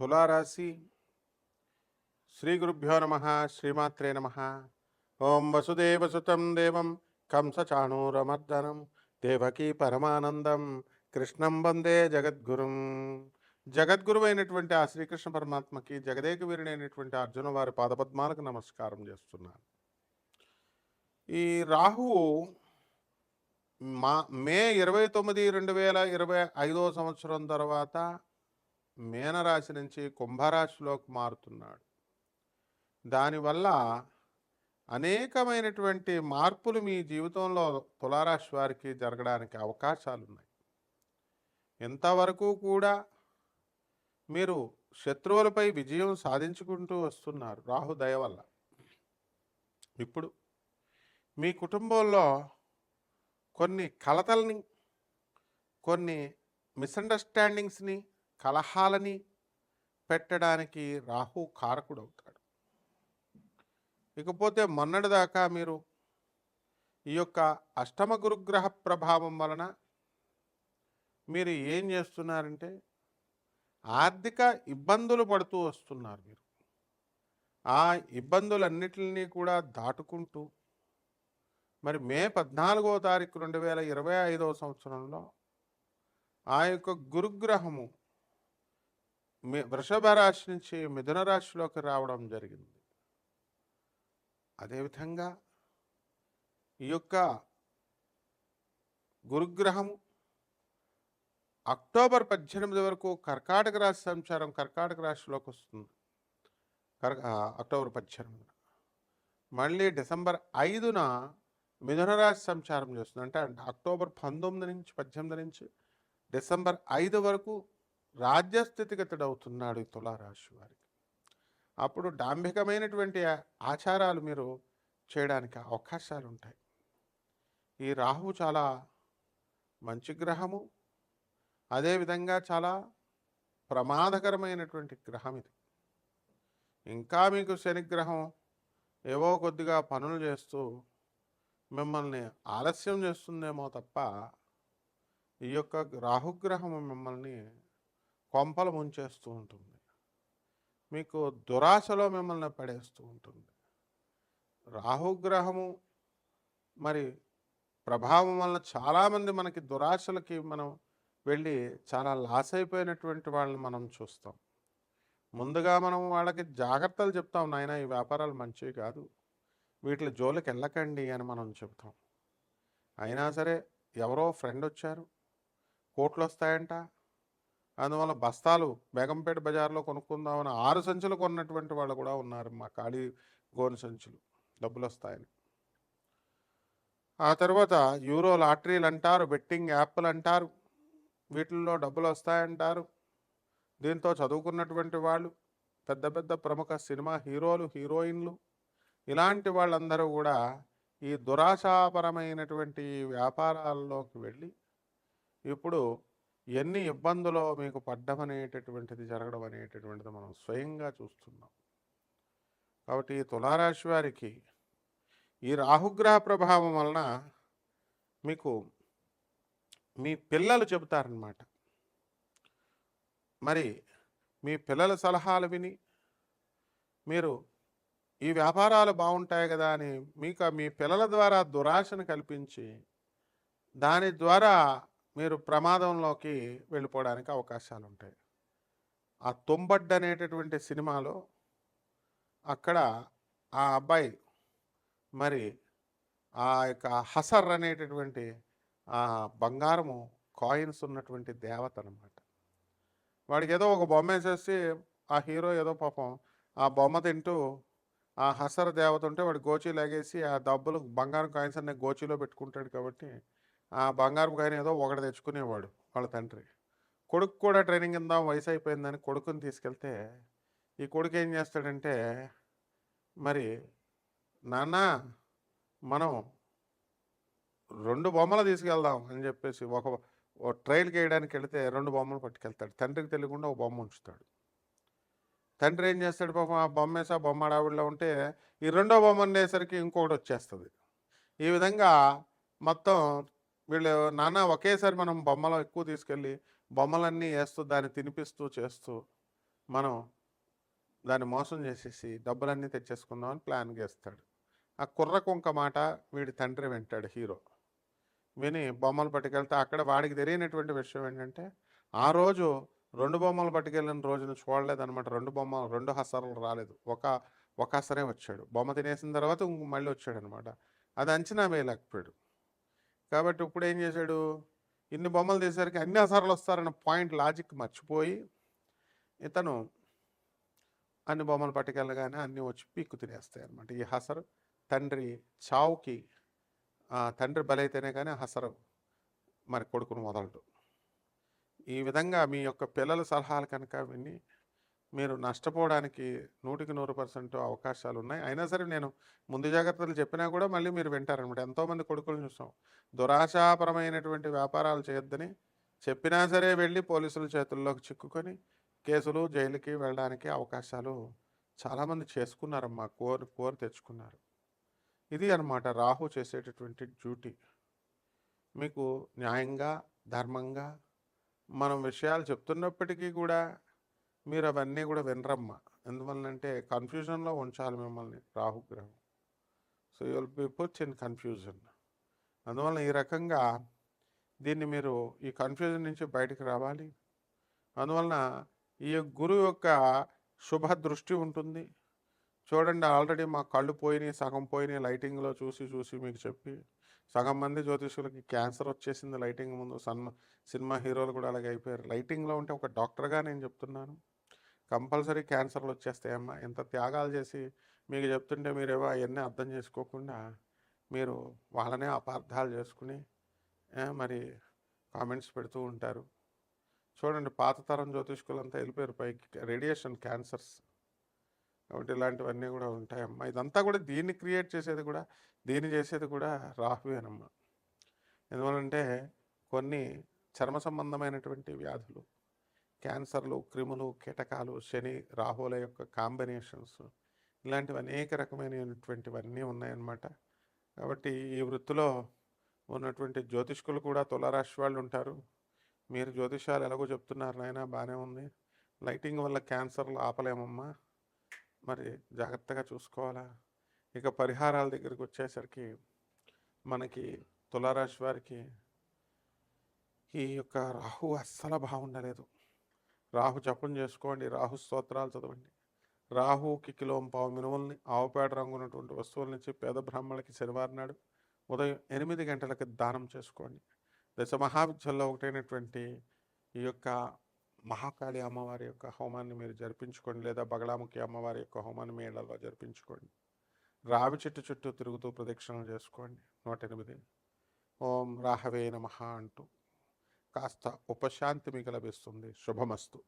తులారాశి. శ్రీ గురుభ్యో నమ శ్రీమాత్రే నమ. ఓం వసుదేవసుతం దేవం కంసచాణూరమర్దనం. దేవకీ పరమానందం. కృష్ణం వందే జగద్గురుం. జగద్గురువైనటువంటి ఆ శ్రీకృష్ణ పరమాత్మకి జగదేక వీరుడైనటువంటి అర్జున వారి పాదపద్మాలకు నమస్కారం చేస్తున్నాను. ఈ రాహువు మా మే ఇరవై తొమ్మిది రెండు వేల ఇరవై ఐదో సంవత్సరం తర్వాత మీనరాశి నుంచి కుంభరాశిలోకి మారుతున్నాడు. దానివల్ల అనేకమైనటువంటి మార్పులు మీ జీవితంలో తులారాశి వారికి జరగడానికి అవకాశాలు ఉన్నాయి ఇంతవరకు కూడా మీరు శత్రువులపై విజయం సాధించుకుంటూ వస్తున్నారు రాహు దయ వల్ల. ఇప్పుడు మీ కుటుంబంలో కొన్ని కలతల్ని కొన్ని మిస్అండర్స్టాండింగ్స్ని కలహాలని పెట్టడానికి రాహు కారకుడు అవుతాడు ఇకపోతే మొన్నటిదాకా మీరు ఈ యొక్క అష్టమ గురుగ్రహ ప్రభావం వలన మీరు ఏం చేస్తున్నారంటే ఆర్థిక ఇబ్బందులు పడుతూ వస్తున్నారు మీరు. ఆ ఇబ్బందులన్నిటిని కూడా దాటుకుంటూ మరి మే పద్నాలుగో తారీఖు రెండు వేల ఇరవై ఐదవ సంవత్సరంలో ఆ యొక్క గురుగ్రహము వృషభ రాశి నుంచి మిథున రాశిలోకి రావడం జరిగింది. అదేవిధంగా ఈ యొక్క గురుగ్రహము అక్టోబర్ పద్దెనిమిది వరకు కర్కాటక రాశి సంచారం కర్కాటక రాశిలోకి వస్తుంది. కర్ అక్టోబర్ పద్దెనిమిది. మళ్ళీ డిసెంబర్ ఐదున మిథున రాశి సంచారం చేస్తుంది. అంటే అక్టోబర్ పంతొమ్మిది నుంచి పద్దెనిమిది నుంచి డిసెంబర్ ఐదు వరకు రాజ్యస్థితిగతుడవుతున్నాడు ఈ తులారాశి వారికి. అప్పుడు డాంభికమైనటువంటి ఆచారాలు మీరు చేయడానికి అవకాశాలు ఉంటాయి ఈ రాహువు చాలా మంచి గ్రహము. అదేవిధంగా చాలా ప్రమాదకరమైనటువంటి గ్రహం ఇది. ఇంకా మీకు శనిగ్రహం ఏవో కొద్దిగా పనులు చేస్తూ మిమ్మల్ని ఆలస్యం చేస్తుందేమో తప్ప ఈ యొక్క రాహుగ్రహం మిమ్మల్ని కొంపలు ముంచేస్తూ ఉంటుంది. మీకు దురాశలో మిమ్మల్ని పడేస్తూ ఉంటుంది. రాహుగ్రహము మరి ప్రభావం వలన చాలామంది మనకి దురాశలకి మనం వెళ్ళి చాలా లాస్ అయిపోయినటువంటి వాళ్ళని మనం చూస్తాం. ముందుగా మనం వాళ్ళకి జాగ్రత్తలు చెప్తాం నాయన ఈ వ్యాపారాలు మంచివి కాదు. వీటి జోలికి వెళ్ళకండి అని మనం చెప్తాం. అయినా సరే ఎవరో ఫ్రెండ్ వచ్చారు. కోట్లు వస్తాయంట. అందువల్ల బస్తాలు బేగంపేట బజార్లో కొనుక్కుందామని ఆరు సంచులు కొన్నటువంటి వాళ్ళు కూడా ఉన్నారు మా ఖాళీ గోను సంచులు. డబ్బులు వస్తాయని ఆ తర్వాత యూరో లాటరీలు అంటారు బెట్టింగ్ యాప్లు అంటారు వీటిల్లో డబ్బులు వస్తాయంటారు దీంతో చదువుకున్నటువంటి వాళ్ళు పెద్ద పెద్ద ప్రముఖ సినిమా హీరోలు హీరోయిన్లు ఇలాంటి వాళ్ళందరూ కూడా ఈ దురాశాపరమైనటువంటి వ్యాపారాల్లోకి వెళ్ళి ఇప్పుడు ఎన్ని ఇబ్బందులో మీకు పడ్డం అనేటటువంటిది జరగడం అనేటటువంటిది మనం స్వయంగా చూస్తున్నాం. కాబట్టి ఈ తులారాశి వారికి ఈ రాహుగ్రహ ప్రభావం వలన మీకు మీ పిల్లలు చెబుతారనమాట. మరి మీ పిల్లల సలహాలు విని మీరు ఈ వ్యాపారాలు బాగుంటాయి కదా అని మీకు మీ పిల్లల ద్వారా దురాశను కల్పించి దాని ద్వారా మీరు ప్రమాదంలోకి వెళ్ళిపోవడానికి అవకాశాలు ఉంటాయి ఆ తొంబడ్డ అనేటటువంటి సినిమాలో అక్కడ ఆ అబ్బాయి మరి ఆ యొక్క హసర్ అనేటటువంటి ఆ బంగారము కాయిన్స్ ఉన్నటువంటి దేవత అనమాట వాడికి ఏదో ఒక బొమ్మ వేసేసి ఆ హీరో ఏదో పాపం ఆ బొమ్మ తింటూ ఆ హసర్ దేవత ఉంటే వాడు గోచి లాగేసి ఆ డబ్బులు బంగారం కాయిన్స్ అనే గోచిలో పెట్టుకుంటాడు కాబట్టి ఆ బంగారం కాయిన్ ఏదో ఒకటి తెచ్చుకునేవాడు వాళ్ళ తండ్రి. కొడుకు కూడా ట్రైనింగ్ ఇందాం వయసు అయిపోయిందని కొడుకుని తీసుకెళ్తే ఈ కొడుకు ఏం చేస్తాడంటే మరి నాన్న మనం రెండు బొమ్మలు తీసుకెళ్దాం అని చెప్పేసి ఒక ట్రైల్కి వేయడానికి వెళితే రెండు బొమ్మలు పట్టుకెళ్తాడు. తండ్రికి తెలియకుండా ఒక బొమ్మ ఉంచుతాడు. తండ్రి ఏం చేస్తాడు పాపం ఆ బొమ్మ వేసి ఆ బొమ్మ ఆవిడలో ఉంటే ఈ రెండో బొమ్మ ఉండేసరికి ఇంకొకటి వచ్చేస్తుంది. ఈ విధంగా మొత్తం వీళ్ళు నాన్న ఒకేసారి మనం బొమ్మలు ఎక్కువ తీసుకెళ్ళి బొమ్మలన్నీ వేస్తూ దాన్ని తినిపిస్తూ చేస్తూ మనం దాన్ని మోసం చేసేసి డబ్బులన్నీ తెచ్చేసుకుందామని ప్లాన్ చేస్తాడు. ఆ కుర్ర కుంక మాట వీడి తండ్రి వింటాడు హీరో. విని బొమ్మలు పట్టుకెళ్తే అక్కడ వాడికి తెలియనటువంటి విషయం ఏంటంటే ఆ రోజు రెండు బొమ్మలు పట్టుకెళ్ళిన రోజున చూడలేదన్నమాట. రెండు బొమ్మలు రెండు హసరలు రాలేదు. ఒక ఒక హసరే వచ్చాడు. బొమ్మ తినేసిన తర్వాత ఇంక మళ్ళీ వచ్చాడు అనమాట అది అంచనా వేయలేకపోయాడు. కాబట్టి ఇప్పుడు ఏం చేశాడు? ఇన్ని బొమ్మలు తీసేసరికి అన్ని హసరలు వస్తారన్న పాయింట్ లాజిక్ మర్చిపోయి ఇతను అన్ని బొమ్మలు పట్టుకెళ్ళగానే అన్నీ వచ్చి పీక్కు తినేస్తాయి అనమాట ఈ హసరు తండ్రి చావుకి తండ్రి బలైతేనే కానీ హసరు మరి కొడుకును వదలడు. ఈ విధంగా మీ యొక్క పిల్లల సలహాలు కనుక విని మీరు నష్టపోవడానికి నూటికి నూరు పర్సెంట్ అవకాశాలు ఉన్నాయి అయినా సరే నేను ముందు జాగ్రత్తలు చెప్పినా కూడా మళ్ళీ మీరు వింటారనమాట ఎంతోమంది కొడుకులను చూస్తాం దురాశాపరమైనటువంటి వ్యాపారాలు చేయొద్దని చెప్పినా సరే వెళ్ళి పోలీసుల చేతుల్లోకి చిక్కుకొని కేసులు జైలుకి వెళ్ళడానికి అవకాశాలు చాలామంది చేసుకున్నారమ్మా. కోరి కోరి తెచ్చుకున్నారు. ఇది అన్నమాట రాహు చేసేటటువంటి డ్యూటీ. మీకు న్యాయంగా ధర్మంగా మనం విషయాలు చెప్తున్నప్పటికీ కూడా మీరు అవన్నీ కూడా వినరమ్మా. ఎందువల్లంటే కన్ఫ్యూజన్లో ఉంచాలి మిమ్మల్ని రాహుగ్రహం. So you will be puts in confusion. అందువల్ల ఈ రకంగా దీన్ని మీరు ఈ కన్ఫ్యూజన్ నుంచి బయటకు రావాలి. అందువలన ఈ గురువు యొక్క శుభ దృష్టి ఉంటుంది. చూడండి ఆల్రెడీ మా కళ్ళు పోయినాయి సగం పోయినాయి లైటింగ్లో చూసి చూసి మీకు చెప్పి. సగం మంది జ్యోతిషులకి క్యాన్సర్ వచ్చేసింది లైటింగ్ ముందు సన్మ సినిమా హీరోలు కూడా అలాగే అయిపోయారు. లైటింగ్లో ఉంటే ఒక డాక్టర్గా నేను చెప్తున్నాను. కంపల్సరీ క్యాన్సర్లు వచ్చేస్తాయమ్మా. ఇంత త్యాగాలు చేసి మీకు చెప్తుంటే మీరేవో అవన్నీ అర్థం చేసుకోకుండా మీరు వాళ్ళనే అపార్థాలు చేసుకుని మరి కామెంట్స్ పెడుతూ ఉంటారు. చూడండి పాత తరం జ్యోతిష్కులంతా వెళ్ళిపోయారు పైకి. Radiation cancers. కాబట్టి ఇలాంటివన్నీ కూడా ఉంటాయమ్మా. ఇదంతా కూడా దీన్ని క్రియేట్ చేసేది కూడా దీన్ని చేసేది కూడా రాహువేనమ్మా ఎందువలంటే కొన్ని చర్మ సంబంధమైనటువంటి వ్యాధులు క్యాన్సర్లు క్రిములు కీటకాలు శని రాహుల యొక్క కాంబినేషన్స్ ఇలాంటివి అనేక రకమైనటువంటివన్నీ ఉన్నాయన్నమాట. కాబట్టి ఈ వృత్తిలో ఉన్నటువంటి జ్యోతిష్కులు కూడా తులారాశి వాళ్ళు ఉంటారు. మీరు జ్యోతిషాలు ఎలాగో చెప్తున్నారు నాయన బాగానే ఉంది. లైటింగ్ వల్ల క్యాన్సర్లు ఆపలేమమ్మా. మరి జాగ్రత్తగా చూసుకోవాలా. ఇక పరిహారాల దగ్గరికి వచ్చేసరికి మనకి తులారాశి వారికి ఈ యొక్క రాహు అస్సలు బాగుండలేదు. రాహు జపం చేసుకోండి రాహు స్తోత్రాలు చదవండి. రాహుకి కిలోం పావు మినుముల్ని ఆవుపేట రంగు ఉన్నటువంటి వస్తువుల నుంచి పేద బ్రాహ్మణులకి శనివారం నాడు ఉదయం ఎనిమిది గంటలకు దానం చేసుకోండి. దశ మహావిద్యల్లో ఒకటైనటువంటి ఈ యొక్క మహాకాళి అమ్మవారి యొక్క హోమాన్ని మీరు జరిపించుకోండి లేదా బగలాముఖి అమ్మవారి యొక్క హోమాన్ని మీ ఇళ్ళలో జరిపించుకోండి. రావి చెట్టు చుట్టూ తిరుగుతూ ప్రదక్షిణలు చేసుకోండి. నూట ఎనిమిది. ఓం రాహవే నమ అంటూ. కాస్త ఉపశాంతి మీకు లభిస్తుంది శుభమస్తు.